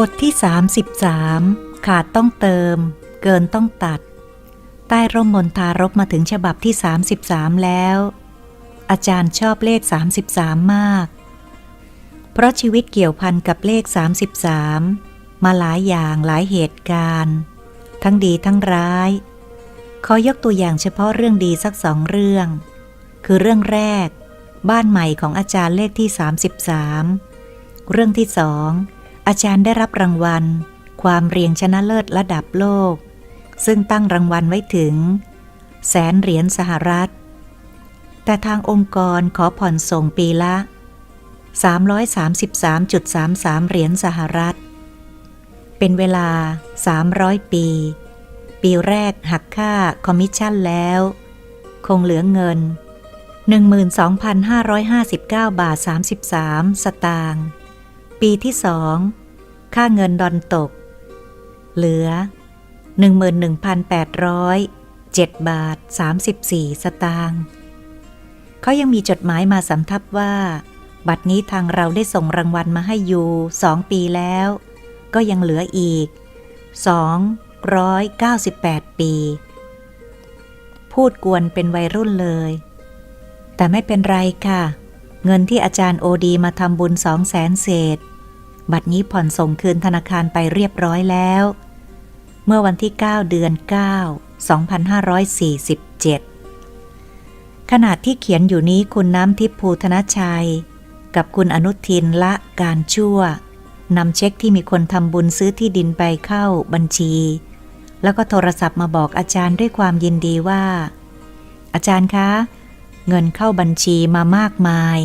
บทที่ 33 ขาดต้องเติม เกินต้องตัด ใต้ร่มมนทารกมาถึงฉบับที่ 33 แล้ว อาจารย์ชอบเลข 33 มาก เพราะชีวิตเกี่ยวพันกับเลข 33 มาหลายอย่างหลายเหตุการณ์ ทั้งดีทั้งร้าย ขอยกตัวอย่างเฉพาะเรื่องดีสักสองเรื่อง คือเรื่องแรก บ้านใหม่ของอาจารย์เลขที่ 33 เรื่องที่สอง อาจารย์ได้รับรางวัล ความเรียงชนะเลิศระดับโลก ซึ่งตั้งรางวัลไว้ถึง แสนเหรียญสหรัฐ แต่ทางองค์กรขอผ่อนส่งปีละ 333.33 เหรียญสหรัฐ เป็นเวลา 300 ปี ปีแรกหักค่าคอมมิชชั่นแล้ว คงเหลือเงิน 12,559 บาท 33 สตางค์ ปีที่สอง ค่าเงินดอนตก เหลือ 11,807 บาท 34 สตางค์เขายังมีจดหมายมาสำทับว่า บัดนี้ทางเราได้ส่งรางวัลมาให้อยู่สองปีแล้ว ก็ยังเหลืออีก 298 ปี พูดกวนเป็นวัยรุ่นเลย แต่ไม่เป็นไรค่ะ เงินที่อาจารย์โอดีมาทำบุญสองแสนเศษ บัตรนี้ผ่อนส่งคืนธนาคารไปเรียบร้อยแล้ว เมื่อวันที่ 9 เดือน 9 2547ขณะที่เขียนอยู่นี้คุณน้ำทิพย์ภูธนชัย กับคุณอนุทินละการชั่วนำเช็คที่มีคนทำบุญซื้อที่ดินไปเข้าบัญชี แล้วก็โทรศัพท์มาบอกอาจารย์ด้วยความยินดีว่า อาจารย์คะ เงินเข้าบัญชีมามากมาย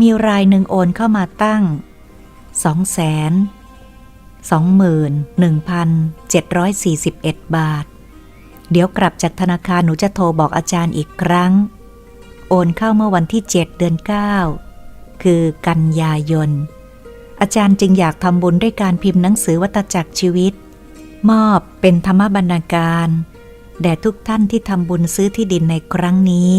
มีรายหนึ่งโอนเข้ามาตั้ง2แสน21,741บาท เดี๋ยวกลับจากธนาคารหนูจะโทรบอกอาจารย์อีกครั้ง โอนเข้าเมื่อวันที่7เดือน9คือกันยายน อาจารย์จึงอยากทำบุญด้วยการพิมพ์หนังสือวัตจักรชีวิต มอบเป็นธรรมบรรณาการแด่ทุกท่านที่ทำบุญซื้อที่ดินในครั้งนี้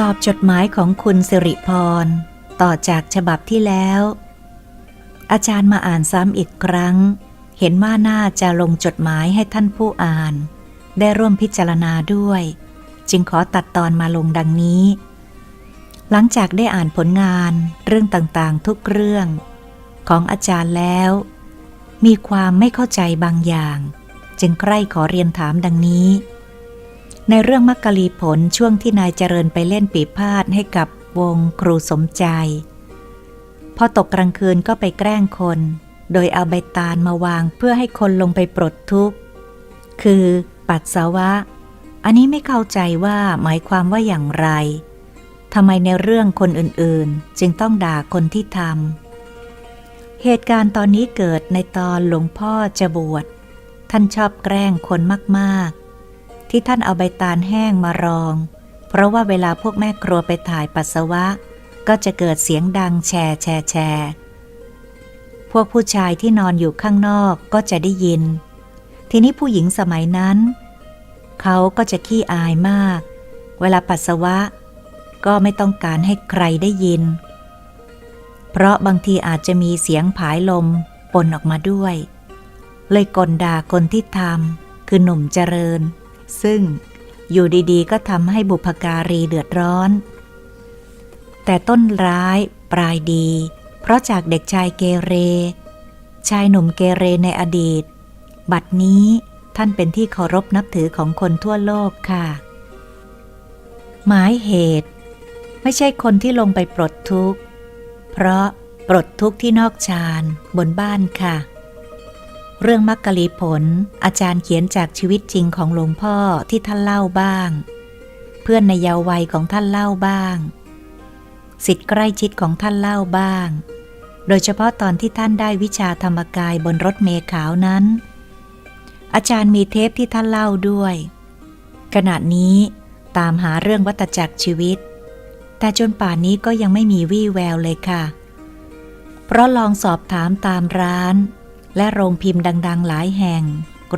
ตอบจดหมายของคุณสิริพร ต่อจากฉบับที่แล้ว อาจารย์มาอ่านซ้ำอีกครั้ง เห็นว่าน่าจะลงจดหมายให้ท่านผู้อ่าน ได้ร่วมพิจารณาด้วย จึงขอตัดตอนมาลงดังนี้ หลังจากได้อ่านผลงานเรื่องต่างๆทุกเรื่อง ของอาจารย์แล้ว มีความไม่เข้าใจบางอย่าง จึงใคร่ขอเรียนถามดังนี้ ในเรื่องมักกะลีผลช่วงที่นายเจริญไปเล่นปีพาดให้กับวงครูสมใจ พอตกกลางคืนก็ไปแกล้งคน โดยเอาใบตาลมาวางเพื่อให้คนลงไปปลดทุกข์ คือปัสสาวะ อันนี้ไม่เข้าใจว่าหมายความว่าอย่างไรทำไมในเรื่องคนอื่นๆ จึงต้องด่าคนที่ทำเหตุการณ์ตอนนี้เกิดในตอนหลวงพ่อจะบวชท่านชอบแกล้งคนมากๆ ที่ท่านเอาใบตาลแห้งมารอง เพราะว่าเวลาพวกแม่ครัวไปถ่ายปัสสาวะ ก็จะเกิดเสียงดังแชร์แชร์แชร์พวกผู้ชายที่นอนอยู่ข้างนอกก็จะได้ยิน ทีนี้ผู้หญิงสมัยนั้น เขาก็จะขี้อายมาก เวลาปัสสาวะ ก็ไม่ต้องการให้ใครได้ยิน เพราะบางทีอาจจะมีเสียงผายลมปนออกมาด้วย เลยกลด่าคนที่ทำคือหนุ่มเจริญ ซึ่งอยู่ดีๆ ก็ทำให้บุพการีเดือดร้อน แต่ต้นร้ายปลายดี เพราะจากเด็กชายเกเร ชายหนุ่มเกเรในอดีต บัดนี้ท่านเป็นที่เคารพนับถือของคนทั่วโลกค่ะ หมายเหตุ ไม่ใช่คนที่ลงไปปลดทุกข์ เพราะปลดทุกข์ที่นอกชานบนบ้านค่ะ เรื่องมักกะลีผล อาจารย์เขียนจากชีวิตจริงของหลวงพ่อที่ท่านเล่าบ้าง เพื่อนในเยาว์วัยของท่านเล่าบ้างสิทธิ์ใกล้ชิดของท่านเล่าบ้าง โดยเฉพาะตอนที่ท่านได้วิชาธรรมกายบนรถเมล์ขาวนั้น อาจารย์มีเทปที่ท่านเล่าด้วย ขณะนี้ตามหาเรื่องวัตจักรชีวิต แต่จนป่านนี้ก็ยังไม่มีวี่แววเลยค่ะ เพราะลองสอบถามตามร้าน และโรงพิมพ์ดังๆ หลายแห่ง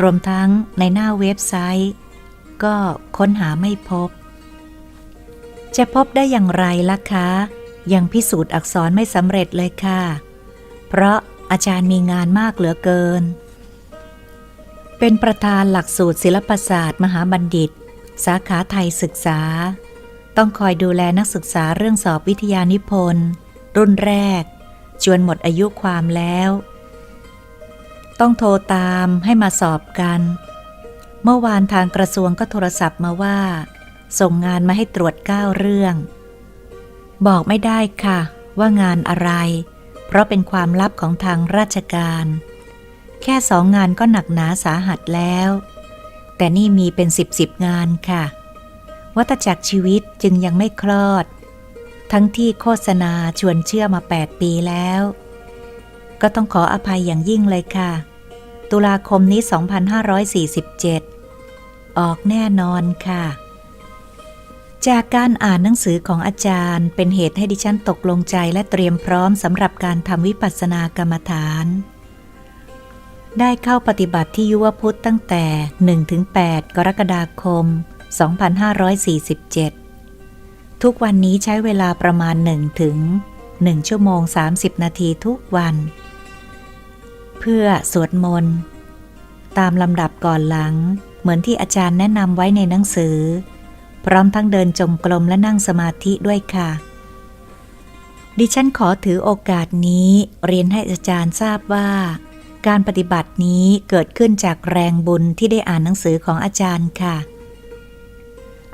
รวมทั้งในหน้าเว็บไซต์ ก็ค้นหาไม่พบ จะพบได้อย่างไรล่ะคะ ยังพิสูจน์อักษรไม่สำเร็จเลยค่ะ เพราะอาจารย์มีงานมากเหลือเกิน เป็นประธานหลักสูตรศิลปศาสตร์ มหาบัณฑิต สาขาไทยศึกษา ต้องคอยดูแลนักศึกษาเรื่องสอบวิทยานิพนธ์รุ่นแรก จวนหมดอายุความแล้ว ต้องโทรตามให้มาสอบกัน เมื่อวานทางกระทรวงก็โทรศัพท์มาว่า ส่งงานมาให้ตรวจเก้าเรื่อง บอกไม่ได้ค่ะ ว่างานอะไร เพราะเป็นความลับของทางราชการ แค่สองงานก็หนักหนาสาหัสแล้ว แต่นี่มีเป็นสิบสิบงานค่ะ วัตจักรชีวิตจึงยังไม่คลอด ทั้งที่โฆษณาชวนเชื่อมา 8 ปีแล้ว ก็ต้องขออภัยอย่างยิ่งเลยค่ะ ตุลาคมนี้ 2547 ออกแน่นอนค่ะ จากการอ่านหนังสือของอาจารย์เป็นเหตุให้ดิฉันตกลงใจและเตรียมพร้อมสำหรับการทำวิปัสสนากรรมฐาน ได้เข้าปฏิบัติที่ยุวพุทธตั้งแต่ 1-8 กรกฎาคม 2547 ทุกวันนี้ใช้เวลาประมาณ1ถึง 1ชั่วโมง 30 นาทีทุกวัน เพื่อสวดมนต์ ตามลำดับก่อนหลัง เหมือนที่อาจารย์แนะนำไว้ในหนังสือ พร้อมทั้งเดินจงกรมและนั่งสมาธิด้วยค่ะ ดิฉันขอถือโอกาสนี้เรียนให้อาจารย์ทราบว่า การปฏิบัตินี้เกิดขึ้นจากแรงบุญที่ได้อ่านหนังสือของอาจารย์ค่ะ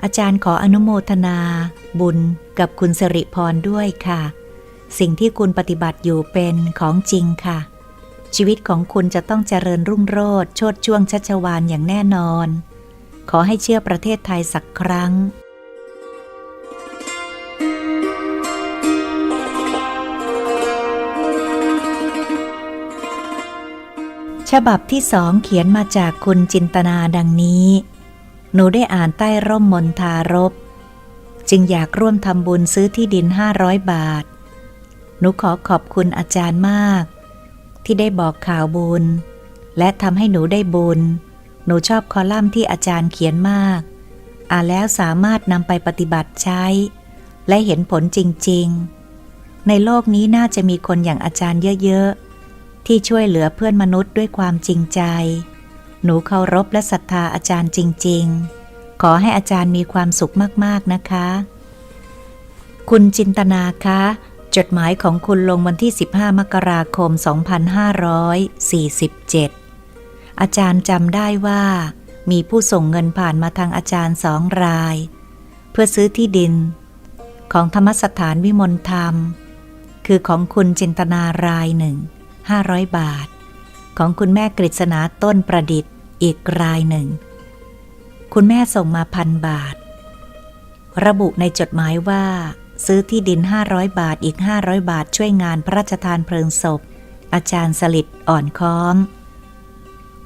อาจารย์ขออนุโมทนา บุญกับคุณสิริพรด้วยค่ะ สิ่งที่คุณปฏิบัติอยู่เป็นของจริงค่ะ ชีวิตของคุณจะต้องเจริญรุ่งโรจน์โชดช่วงชัชวานอย่างแน่นอน ขอให้เชื่อประเทศไทยสักครั้ง ฉบับที่สองเขียนมาจากคุณจินตนาดังนี้ หนูได้อ่านใต้ร่มมนทารบ จึงอยากร่วมทำบุญซื้อที่ดิน 500 บาท หนูขอขอบคุณอาจารย์มาก ที่ได้บอกข่าวบุญ และทำให้หนูได้บุญ หนูชอบคอลัมน์ที่อาจารย์เขียนมาก อ่านแล้วสามารถนำไปปฏิบัติใช้ และเห็นผลจริง ๆ ในโลกนี้น่าจะมีคนอย่างอาจารย์เยอะๆ ที่ช่วยเหลือเพื่อนมนุษย์ด้วยความจริงใจ หนูเคารพและศรัทธาอาจารย์จริง ๆ ขอให้อาจารย์มีความสุขมากๆนะคะ คุณจินตนาคะ จดหมายของคุณลงวันที่ 15 มกราคม 2547 อาจารย์จำได้ว่า มีผู้ส่งเงินผ่านมาทางอาจารย์สองราย เพื่อซื้อที่ดิน ของธรรมสถานวิมลธรรม คือของคุณจินตนารายหนึ่ง 500 บาท ของคุณแม่กฤษณาต้นประดิษฐ์อีกรายหนึ่ง คุณแม่ส่งมาพันบาท ระบุในจดหมายว่า ซื้อที่ดิน 500 บาทอีก 500 บาทช่วยงานพระราชทานเพลิงศพ อาจารย์สลิดอ่อนค้อม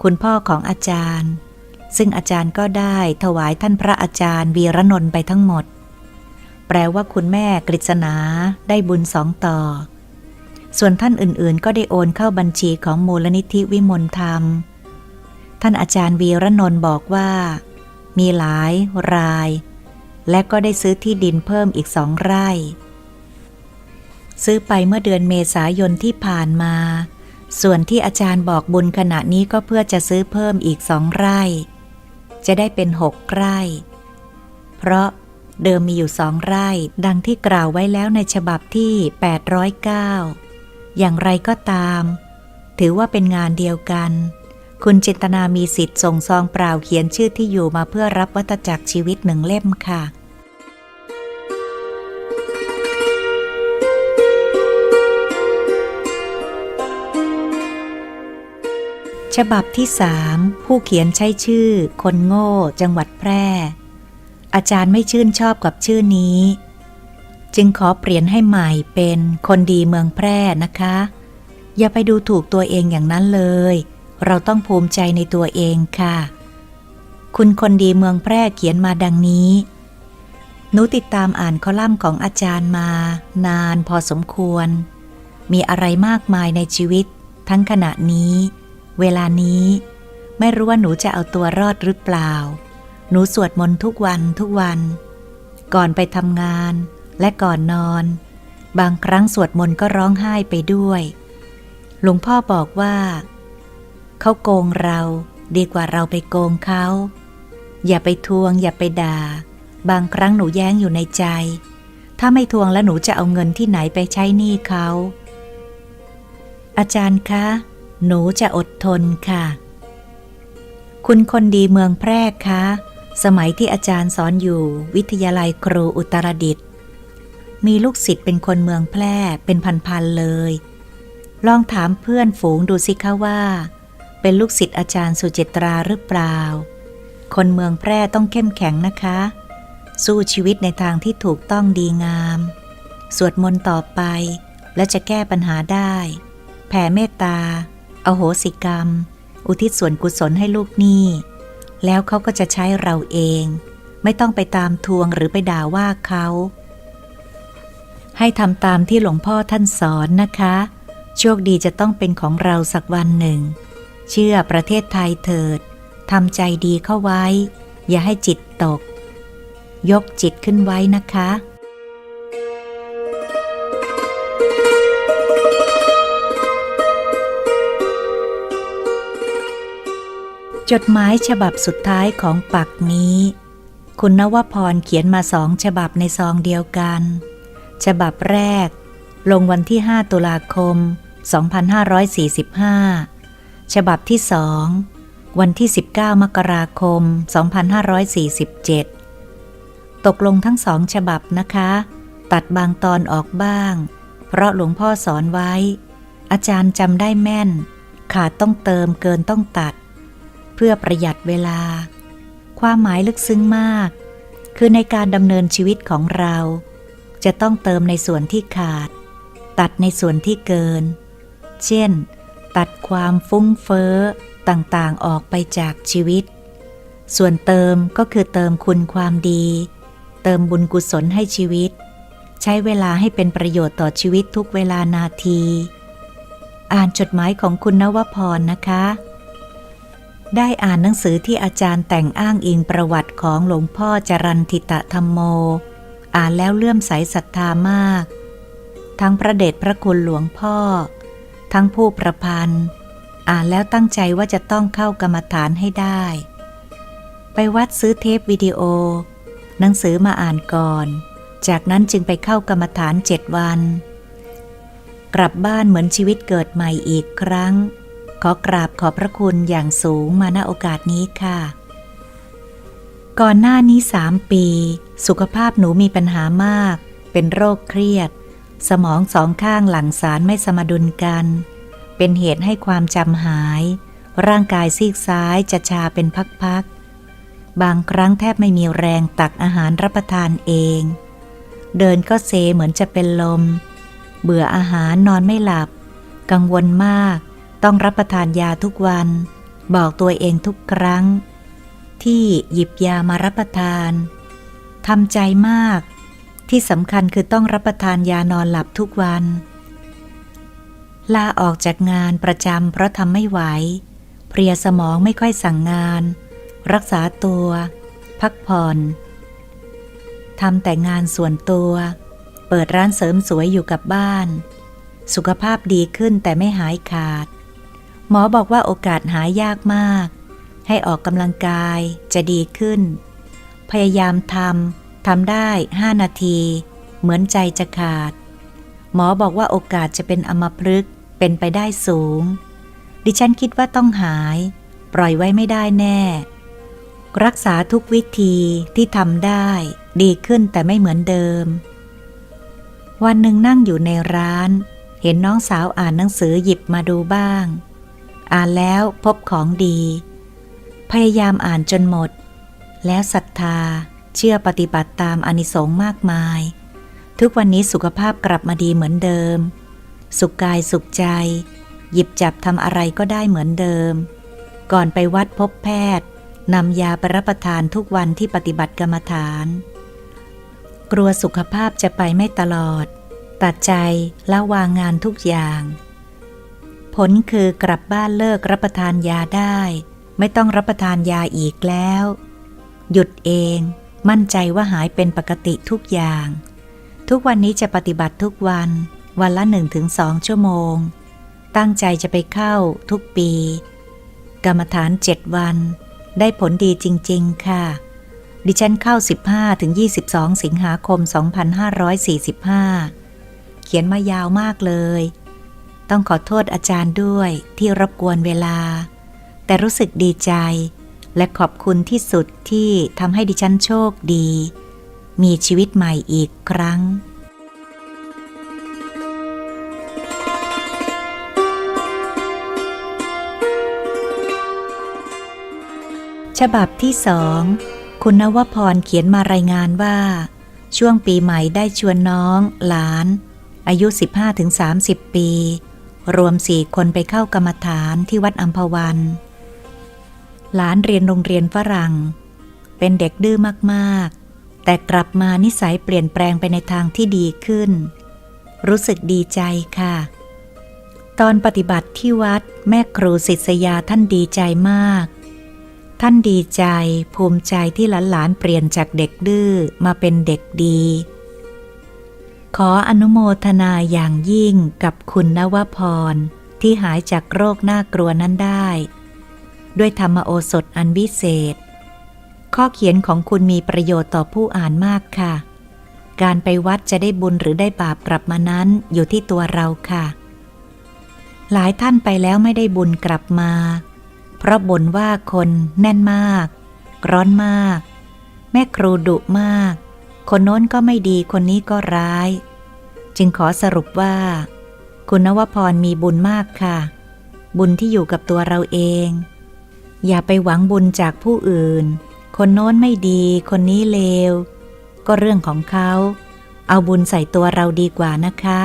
คุณพ่อของอาจารย์ ซึ่งอาจารย์ก็ได้ถวายท่านพระอาจารย์วีรนนท์ไปทั้งหมด แปลว่าคุณแม่กฤษณาได้บุญสองต่อ ส่วนท่านอื่นๆ ก็ได้โอนเข้าบัญชีของมูลนิธิวิมลธรรม ท่านอาจารย์วีรนนท์บอกว่า มีหลายราย และก็ได้ซื้อที่ดินเพิ่มอีกสองไร่ ซื้อไปเมื่อเดือนเมษายนที่ผ่านมา ส่วนที่อาจารย์บอกบุญขณะนี้ก็เพื่อจะซื้อเพิ่มอีกสองไร่ จะได้เป็นหกไร่ เพราะเดิมมีอยู่สองไร่ ดังที่กล่าวไว้แล้วในฉบับที่ 809 อย่างไรก็ตาม ถือว่าเป็นงานเดียวกัน คุณจินตนามีสิทธิ์ส่งซองเปล่าเขียนชื่อที่อยู่มาเพื่อรับวัตจักรชีวิตหนึ่งเล่มค่ะ ฉบับที่สามผู้เขียนใช้ชื่อ คนโง่ จังหวัดแพร่ อาจารย์ไม่ชื่นชอบกับชื่อนี้ จึงขอเปลี่ยนให้ใหม่เป็นคนดีเมืองแพร่นะคะ อย่าไปดูถูกตัวเองอย่างนั้นเลย เราต้องภูมิใจในตัวเองค่ะ คุณคนดีเมืองแพร่เขียนมาดังนี้ หนูติดตามอ่านคอลัมน์ของอาจารย์มา นานพอสมควร มีอะไรมากมายในชีวิต ทั้งขณะนี้ เวลานี้ ไม่รู้ว่าหนูจะเอาตัวรอดหรือเปล่า หนูสวดมนต์ทุกวันทุกวัน ก่อนไปทำงานและก่อนนอน บางครั้งสวดมนต์ก็ร้องไห้ไปด้วย หลวงพ่อบอกว่า เขาโกงเราดีกว่าเราไปโกงเขา อย่าไปทวง อย่าไปด่า บางครั้งหนูแย้งอยู่ในใจ ถ้าไม่ทวงแล้วหนูจะเอาเงินที่ไหนไปใช้หนี้เขา อาจารย์คะ หนูจะอดทนค่ะ คุณคนดีเมืองแพร่คะ สมัยที่อาจารย์สอนอยู่วิทยาลัยครูอุตรดิตถ์มีลูกศิษย์เป็นคนเมืองแพร่เป็นพันๆเลย ลองถามเพื่อนฝูงดูสิคะว่า เป็นลูกศิษย์อาจารย์สุจิตราหรือเปล่า คนเมืองแพร่ต้องเข้มแข็งนะคะ สู้ชีวิตในทางที่ถูกต้องดีงาม สวดมนต์ต่อไป และจะแก้ปัญหาได้ แผ่เมตตาอาโหสิกรรม อุทิศส่วนกุศลให้ลูกหนี้ แล้วเขาก็จะใช้เราเอง ไม่ต้องไปตามทวงหรือไปด่าว่าเขา ให้ทำตามที่หลวงพ่อท่านสอนนะคะ โชคดีจะต้องเป็นของเราสักวันหนึ่ง เชื่อประเทศไทยเถิดทำใจดีเข้าไว้ อย่าให้จิตตก ยกจิตขึ้นไว้นะคะจดหมายฉบับสุดท้ายของปักนี้ คุณนวพรเขียนมาสองฉบับในซองเดียวกัน ฉบับแรก ลงวันที่ 5 ตุลาคม 2545 ฉบับที่สองวันที่ 19 มกราคม 2547 ตกลงทั้งสองฉบับนะคะ ตัดบางตอนออกบ้าง เพราะหลวงพ่อสอนไว้ อาจารย์จำได้แม่น ขาดต้องเติมเกินต้องตัด เพื่อประหยัดเวลา ความหมายลึกซึ้งมาก คือในการดำเนินชีวิตของเรา จะต้องเติมในส่วนที่ขาด ตัดในส่วนที่เกิน เช่น ตัดความฟุ้งเฟ้อต่างๆออกไปจากชีวิต ส่วนเติมก็คือเติมคุณความดี เติมบุญกุศลให้ชีวิต ใช้เวลาให้เป็นประโยชน์ต่อชีวิตทุกเวลานาที อ่านจดหมายของคุณนวพรนะคะ ได้อ่านหนังสือที่อาจารย์แต่งอ้างอิงประวัติของหลวงพ่อจรันทิตะธรรมโม อ่านแล้วเลื่อมใสศรัทธามาก ทั้งพระเดชพระคุณหลวงพ่อ ทั้งผู้ประพันธ์ อ่านแล้วตั้งใจว่าจะต้องเข้ากรรมฐานให้ได้ ไปวัดซื้อเทปวิดีโอ หนังสือมาอ่านก่อน จากนั้นจึงไปเข้ากรรมฐานเจ็ดวัน กลับบ้านเหมือนชีวิตเกิดใหม่อีกครั้ง ขอกราบขอบพระคุณอย่างสูงมาณโอกาสนี้ค่ะ ก่อนหน้านี้สามปี สุขภาพหนูมีปัญหามาก เป็นโรคเครียด สมองสองข้างหลั่งสารไม่สมดุลกัน เป็นเหตุให้ความจำหาย ร่างกายซีกซ้ายจะชาเป็นพักๆ บางครั้งแทบไม่มีแรงตักอาหารรับประทานเอง เดินก็เซเหมือนจะเป็นลม เบื่ออาหารนอนไม่หลับ กังวลมาก ต้องรับประทานยาทุกวัน บอกตัวเองทุกครั้ง ที่หยิบยามารับประทานทำใจมาก ที่สำคัญคือต้องรับประทานยานอนหลับทุกวัน ลาออกจากงานประจำเพราะทำไม่ไหว เพลียสมองไม่ค่อยสั่งงาน รักษาตัว พักผ่อนทำแต่งานส่วนตัว เปิดร้านเสริมสวยอยู่กับบ้าน สุขภาพดีขึ้นแต่ไม่หายขาด หมอบอกว่าโอกาสหายยากมาก ให้ออกกำลังกายจะดีขึ้น พยายามทำ ทำได้ห้านาที เหมือนใจจะขาด หมอบอกว่าโอกาสจะเป็นอมพฤกษ์เป็นไปได้สูง ดิฉันคิดว่าต้องหาย ปล่อยไว้ไม่ได้แน่ รักษาทุกวิธีที่ทำได้ ดีขึ้นแต่ไม่เหมือนเดิม วันหนึ่งนั่งอยู่ในร้าน เห็นน้องสาวอ่านหนังสือหยิบมาดูบ้าง อ่านแล้วพบของดี พยายามอ่านจนหมด แล้วศรัทธา เชื่อปฏิบัติตามอานิสงส์มากมาย ทุกวันนี้สุขภาพกลับมาดีเหมือนเดิม สุขกายสุขใจ หยิบจับทำอะไรก็ได้เหมือนเดิม ก่อนไปวัดพบแพทย์นำยาไปรับประทานทุกวันที่ปฏิบัติกรรมฐาน กลัวสุขภาพจะไปไม่ตลอด ตัดใจละวางงานทุกอย่าง ผลคือกลับบ้านเลิกรับประทานยาได้ ไม่ต้องรับประทานยาอีกแล้ว หยุดเอง มั่นใจว่าหายเป็นปกติทุกอย่าง ทุกวันนี้จะปฏิบัติทุกวัน วันละหนึ่งถึงสองชั่วโมง ตั้งใจจะไปเข้าทุกปี กรรมฐานเจ็ดวัน ได้ผลดีจริง ๆ ค่ะ ดิฉันเข้า 15ถึง22 สิงหาคม 2545 เขียนมายาวมากเลย ต้องขอโทษอาจารย์ด้วยที่รบกวนเวลา แต่รู้สึกดีใจ และขอบคุณที่สุดที่ทำให้ดิฉันโชคดี มีชีวิตใหม่อีกครั้งฉบับที่สอง คุณนวพรเขียนมารายงานว่า ช่วงปีใหม่ได้ชวนน้อง หลาน อายุ 15-30 ปี รวมสี่คนไปเข้ากรรมฐานที่วัดอัมพวัน หลานเรียนโรงเรียนฝรั่ง เป็นเด็กดื้อมากๆ แต่กลับมานิสัยเปลี่ยนแปลงไปในทางที่ดีขึ้น รู้สึกดีใจค่ะ ตอนปฏิบัติที่วัดแม่ครูศิษยาท่านดีใจมาก ท่านดีใจภูมิใจที่หลานๆเปลี่ยนจากเด็กดื้อมาเป็นเด็กดี ขออนุโมทนาอย่างยิ่งกับคุณนวพรที่หายจากโรคน่ากลัวนั้นได้ ด้วยธรรมโอสถอันวิเศษ ข้อเขียนของคุณมีประโยชน์ต่อผู้อ่านมากค่ะ การไปวัดจะได้บุญหรือได้บาปกลับมานั้นอยู่ที่ตัวเราค่ะ หลายท่านไปแล้วไม่ได้บุญกลับมา เพราะบ่นว่าคนแน่นมาก ร้อนมาก แม่ครูดุมาก คนโน้นก็ไม่ดีคนนี้ก็ร้าย จึงขอสรุปว่า คุณนวพรมีบุญมากค่ะ บุญที่อยู่กับตัวเราเอง อย่าไปหวังบุญจากผู้อื่น คนโน้นไม่ดี คนนี้เลว ก็เรื่องของเขา เอาบุญใส่ตัวเราดีกว่านะคะ